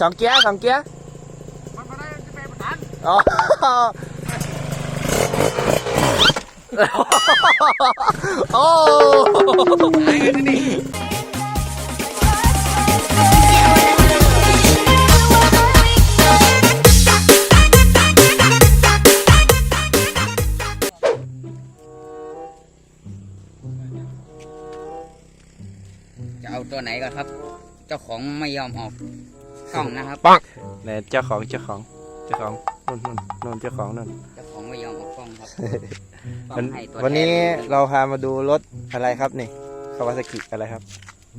สองเกียร์สองเกียร์มันมาได้จะเป็นประธานอ๋อโอ้จะเอาตัวไหนก่อนครับ เจ้าของไม่ยอมออก กล้องนะครับปังเนี่ยเจ้าของเจ้าของเจ้าของนู่นนู่นนู่นเจ้าของนู่นเจ้าของไม่ยอมออกกล้องครับต้วัอนงให้ตัววันนี้แทดูเราพามาดูรถอะไรครับนี่คาวาซากิอะไรครับ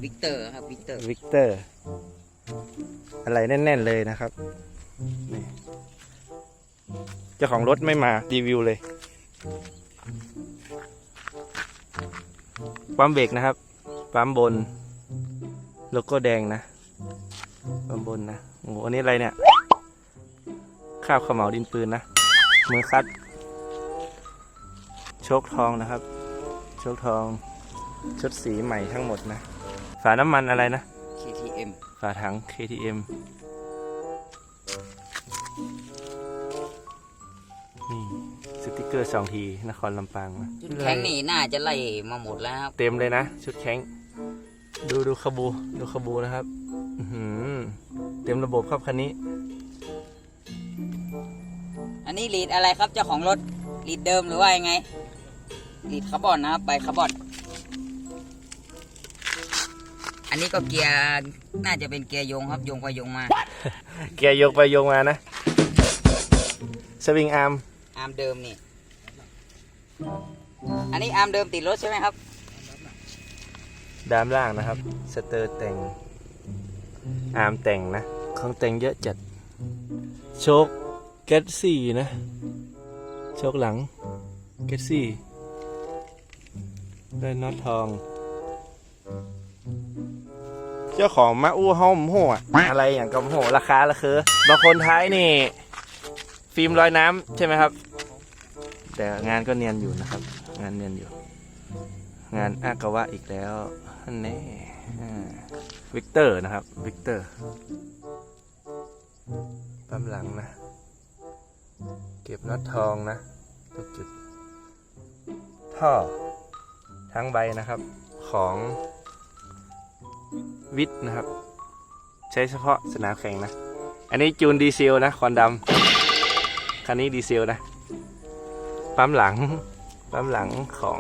วิกเตอร์ครับวิกเตอร์วิกเตอร์ อะไรแน่น ๆเลยนะครับนี่เจ้าของรถไม่มารีวิวเลยปั๊มเบรกนะครับปั๊มบนโลโก้แดงนะ ปั๊มบนนะโอ้โหอันนี้อะไรเนี่ยข้าวขาวเหมาดินปืนนะมือคัด โชคทองนะครับ โชคทอง ชุดสีใหม่ทั้งหมดนะ ฝาน้ำมันอะไรนะ KTM ฝาถัง KTM นี่สติกเกอร์สองทีนครลำปางนะจุดแข็งนี่น่าจะไล่มาหมดแล้วครับ เต็มเลยนะ ชุดแข้งดูดูขบู ดูขบูนะครับ อื้อหือ เต็มระบบครับคันนี้ อันนี้ลีดอะไรครับเจ้าของรถลีดเดิมหรือว่ายังไงลีดคาร์บอนนะครับใบคาร์บอน อันนี้ก็เกียร์น่าจะเป็นเกียร์โยงครับโยงไปโยงมา เกียร์ยกไปยกมานะสวิงอาร์มอาร์มเดิมนี่ อันนี้อาร์มเดิมติดรถใช่ไหมครับ ดามล่างนะครับ สเตอร์แต่ง อามแต่งนะของแต่งเยอะจัด โชคเกตซี่นะ โชคหลังเกตซี่ได้น็อตทอง เจ้าของมาอู้ห้อมโหอะอะไรอย่างกับโหราคาละคือบางคนท้ายนี่ ฟิล์มลอยน้ำใช่ไหมครับ แต่งานก็เนียนอยู่นะครับ งานเนียนอยู่ งานอากาวะอีกแล้วอันนี้ วิกเตอร์นะครับ วิกเตอร์ปั๊มหลังนะ เก็บน็อตทองนะทุกจุด ท่อ ทั้งใบนะครับของวิทนะครับ ใช้เฉพาะสนามแข่งนะ อันนี้จูนดีเซลนะควันดำคันนี้ดีเซลนะ ปั๊มหลัง ปั๊มหลังของ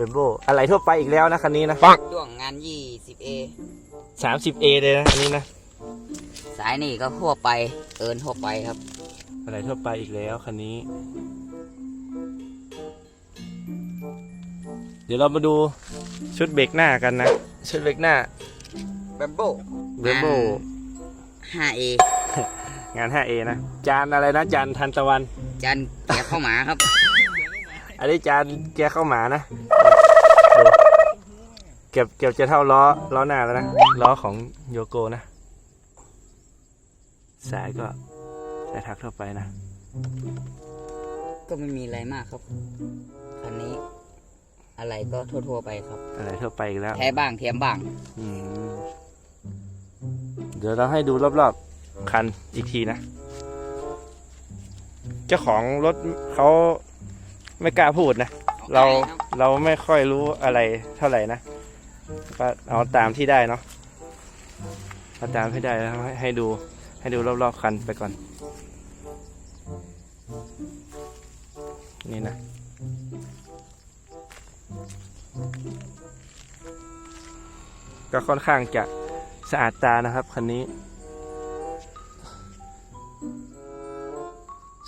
เรนโบอะไรทั่วไปอีกแล้วนะคันนี้นะด้วงงาน 20A สามสิบเอเลยนะอันนี้นะสายนี่ก็ทั่วไปเอินทั่วไปครับ อะไรทั่วไปอีกแล้วคันนี้ เดี๋ยวเรามาดูชุดเบรกหน้ากันนะ ชุดเบรกหน้าแบมโบเรนโบ 5A งาน 5A นะ จานอะไรนะ จานทันตะวัน จันแกะเข้าหมาครับ อันนี้จานแกเข้าหมานะดูเก็บเก็บจะเท่าล้อล้อหน้าแล้วนะ ล้อของโยโกนะ สายก็สายทักทั่วไปนะ ก็ไม่มีอะไรมากครับคันนี้ อะไรก็ทั่วๆไปครับ อะไรทั่วไปอีกแล้ว แท้บ้างเทียมบ้าง อืมเดี๋ยวเราให้ดูรอบๆ คันอีกทีนะ เจ้าของรถเขา ไม่กล้าพูดนะ เราเราไม่ค่อยรู้อะไรเท่าไหร่นะก็เอาตามที่ได้เนาะเอาตามที่ได้แล้วให้ให้ดูให้ดูรอบๆคันไปก่อน นี่นะก็ค่อนข้างจะสะอาดตานะครับคันนี้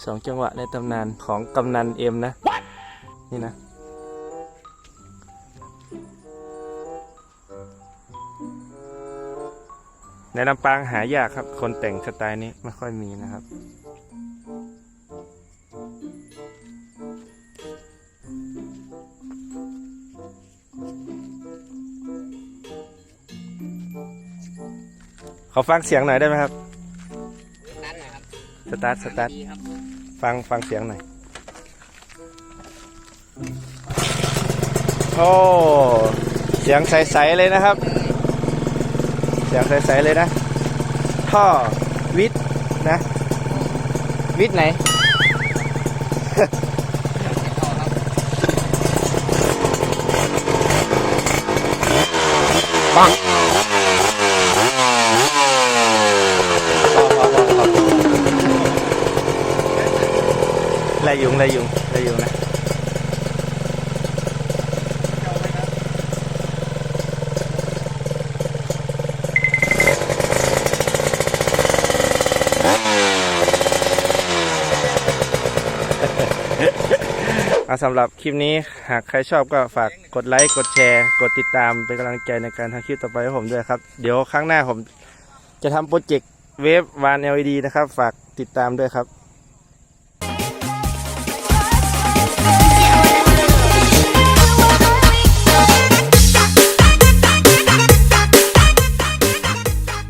สองจังหวะในตำนานของกำนันเอ็มนะ นี่นะ ในลำปางหายากครับ คนแต่งสไตล์นี้ไม่ค่อยมีนะครับขอฟังเสียงหน่อยได้ไหมครับนั่นนะครับ สตาร์ท สตาร์ทดีครับฟัง ฟังเสียงหน่อย โอ้เสียงใสๆเลยนะครับ เสียงใสๆเลยนะท่อวิทย์นะ วิทย์ไหนปังพอพอพอพอไรยุงไรยุงไรยุงนะ อะสำหรับคลิปนี้หากใครชอบก็ฝากกดไลค์กดแชร์ กดติดตามเป็นกำลังใจในการทำคลิปต่อไปให้ผมด้วยครับ เดี๋ยวครั้งหน้าผมจะทำโปรเจกต์เวฟวาน LED นะครับ ฝากติดตามด้วยครับ